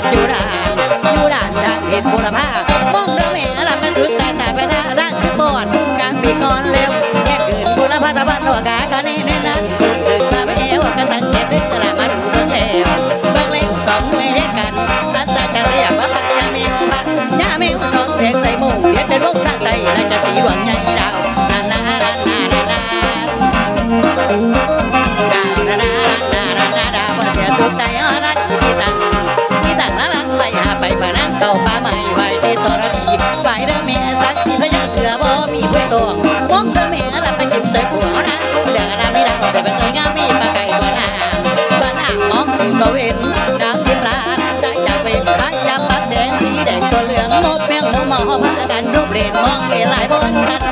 ดอยู่ร้านอยู่ร้านทางเห็ดบุรพา หลายบนกัน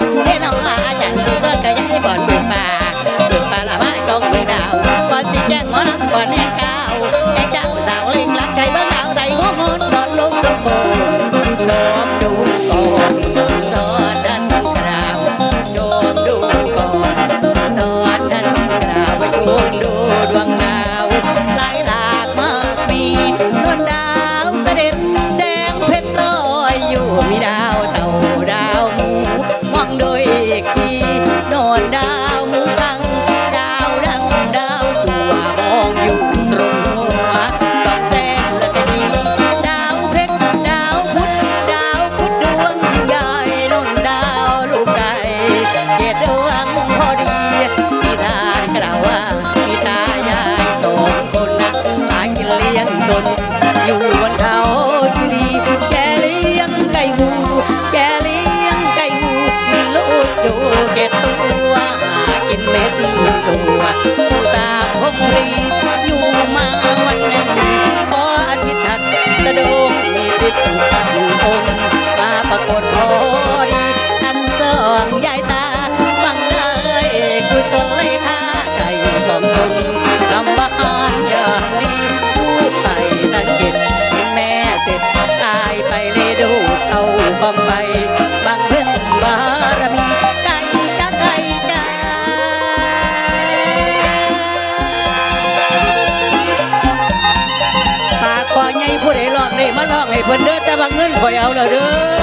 เงินไปเอาแล้เด้อ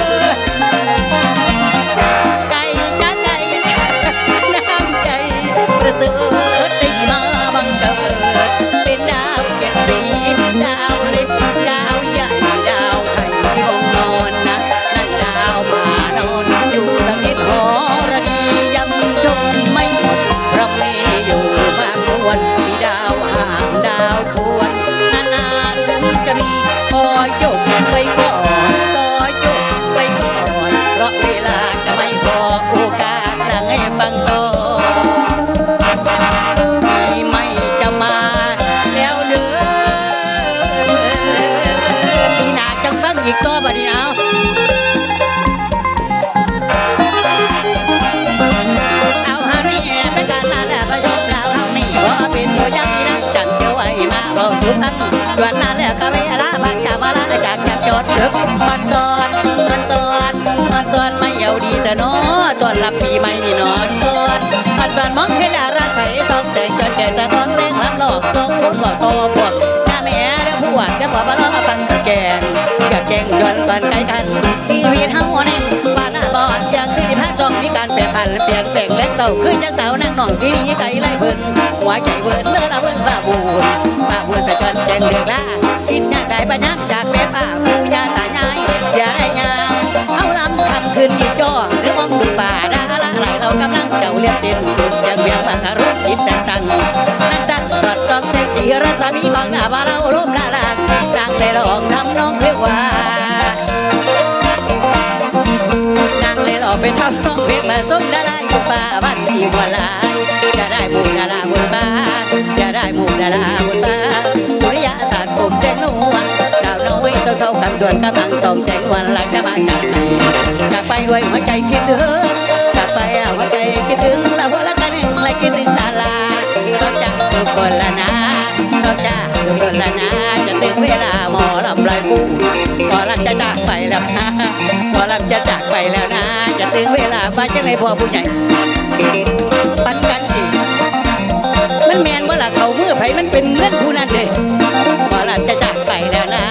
พันจวนนั้นแล้วก็เวลามันกามาลาไจากแากจอดดึกมันสอนมันสอนมันสอนไม่เอาดีแต่นอตอนรับปีใหม่นี่นอนสอนมันสอนมองเห็นดาราไทยต้องแต่งจนแก่แต่ตอนเล่งรับหลอกทรงลูกหลอกโตปวดหน้าแม่เรื่องผู้วังจะพอมาล้อกันกับแกงกับแกงจนตอนไกลกันชีวิตเฮาาคือจังสาวนั่งนองสีนี้ไก่ไล่เพิ่นหัวใจเพิ่นเด้อละเพิ่นบ้าบูนบ้าบูนไปกันแจงเดือกละกินยากได้ปัญญาจากแม่ป้าปู่ย่าตายายอย่าได้ยามเอาลำคำคืนอีกจ้อหรือมองดูป่าดาละไหลเรากำลังเจ้าเรียบเส้นสุดยังเบียงบางคารุจิตตังตังนั่นตังสอดต้องเซ็กซี่รัศมีของหน้าบ้าเราล้มละลากจังเลยลองทำน้องเรียกว่านางเลยหล่อไปทำน้องเพชรมาส้มดาราย ป่าบ้านที่บัวลายจะได้หมู่ดาราบนบ้าจะได้หมู่ดาราบนบ้านสุริยะศาสตร์ผมเส้นนวลดาวน้อยตัวเท่ากับส่วนกำลังสองแสงวันหลังจะมาจากไหนจากไปด้วยหัวใจคิดถึงจากไปหัวใจคิดถึงแล้วหัวละกันหนึ่งละคิดถึงดาราก็จะทุกคนละนะก็จะทุกคนละนะจะถึงเวลาหมอลำลายปูหมอลำจะจากไปแล้ว ถึงเวลาป้าจะในพ่อผู้ใหญ่ ปันกันอีมันแมนว่าล่ะเขาเมื่อไผมันเป็นเงื่อนผู้นั้นเลยหมอลำจะจากไปแล้วนะ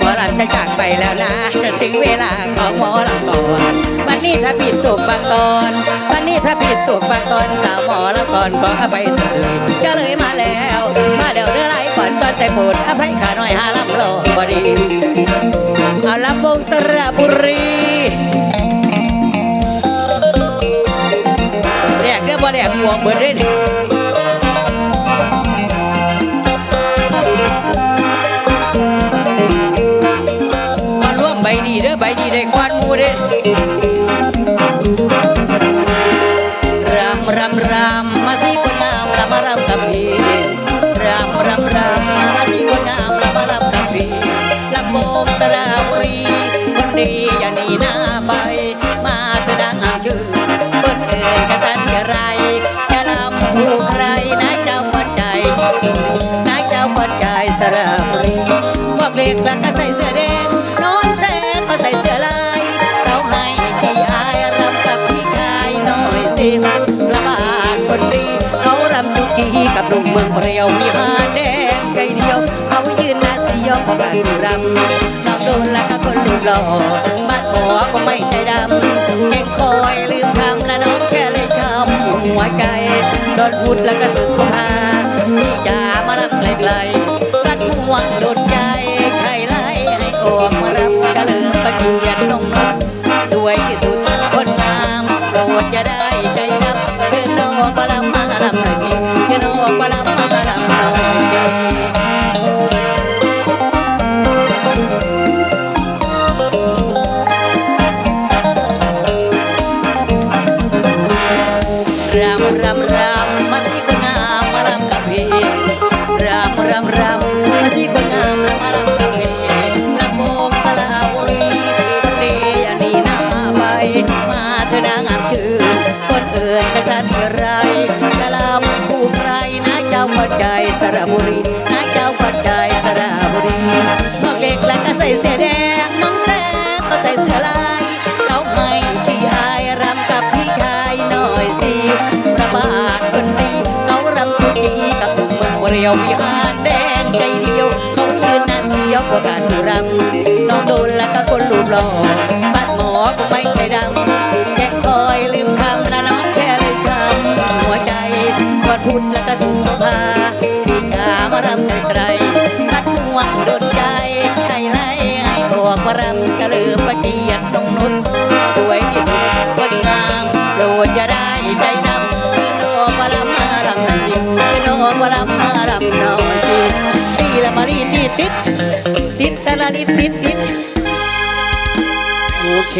หมอลำจะจากไปแล้วนะจะถึงเวลาของหมอลำก่อนวันนี้ถ้าผิดตกบางตอนวันนี้ถ้าผิดตกบางตอนสาวหมอลำก่อนขออภัยเถิดก็เลยมาแล้ว มาเดี๋ยวเรือไหลก่อนตอนใจปรดอภัยขาหน่อยหาลำโลบอดี รกหัวเบิดเด้นี่มาร่วมใบดีเด้อใบดีได้ควันหมูเด้รำรำรำมาสิคนงามรำมารำกับพี่รำรำรำมาสิคนงามรำมารำกับพี่ลำวงสระบุรีคนดีอย่าหนีน้า เมืองเปรียวมีหาแดงใจเดียวเขายืนนาสียอมของการรำนองโดนแล้วก็คนรูปหล่อบ้านหอก็ไม่ใจดำเก่งคอยลืมคำและน้องแค่เลยคำหัวใจโดนพูดแล้วก็สุดสุภาพี่จ๋ามารับไกลๆบัดห่วงโดนใจใครไล่ให้ออกมารับกระเลิมประเกียรติน้องนกสวยที่สุด ยวมีหานแดงใจเดียวเขายืนหน้าเสียวกว่าการรำน้องโดนแล้วก็คนรูปหล่อบ้านหมอก็ไม่ใจดำแกคอยลืมคำนะน้องแค่เลยคำหัวใจกอดพุดแล้วก็สุขภาพ ติดติดติดแต่ละนิดติดติดโอเค